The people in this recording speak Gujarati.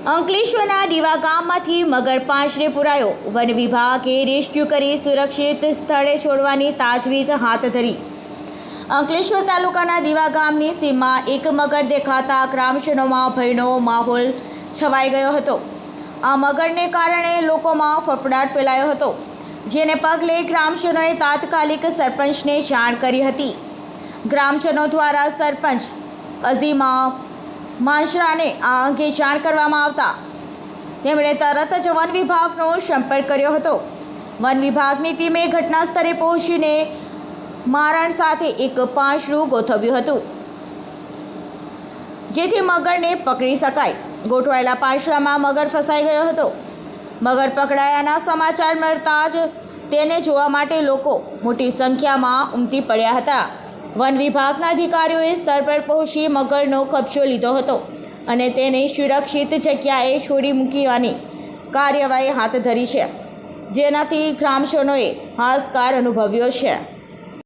અંકલેશ્વરના દીવા ગામમાંથી મગર પાંચને પુરાયો. વન વિભાગે રેસ્ક્યુ કરી સુરક્ષિત સ્થળે છોડવાની તાજવીજ હાથ ધરી. અંકલેશ્વર તાલુકાના દીવા ગામની સીમમાં એક મગર દેખાતા ગ્રામજનોમાં ભયનો માહોલ છવાઈ ગયો હતો. આ મગરને કારણે લોકોમાં ફફડાટ ફેલાયો હતો, જેને પગલે ગ્રામજનોએ તાત્કાલિક સરપંચને જાણ કરી હતી. ગ્રામજનો દ્વારા સરપંચ અઝીમા માંશરાને આ અંગે જાણ કરવામાં આવતા તેમણે તરત જ વન વિભાગનો સંપર્ક કર્યો હતો. વન વિભાગની ટીમે ઘટના સ્થળે પહોંચીને મારણ સાથે એક પાંચડું ગોઠવ્યું હતું. જેથી મગરને પકડી શકાય. ગોઠવાયેલા પાંચડામાં મગર ફસાઈ ગયો હતો. મગર પકડાયાના સમાચાર મળતા જ તેને જોવા માટે લોકો મોટી સંખ્યામાં ઉમટી પડ્યા હતા. વન વિભાગના અધિકારીઓએ સ્થળ પર પહોંચી મગરનો કબજો લીધો હતો અને તેને સુરક્ષિત જગ્યાએ છોડી મૂકવાની કાર્યવાહી હાથ ધરી છે. જેનાથી ગ્રામજનોએ હાશકાર અનુભવ્યો છે.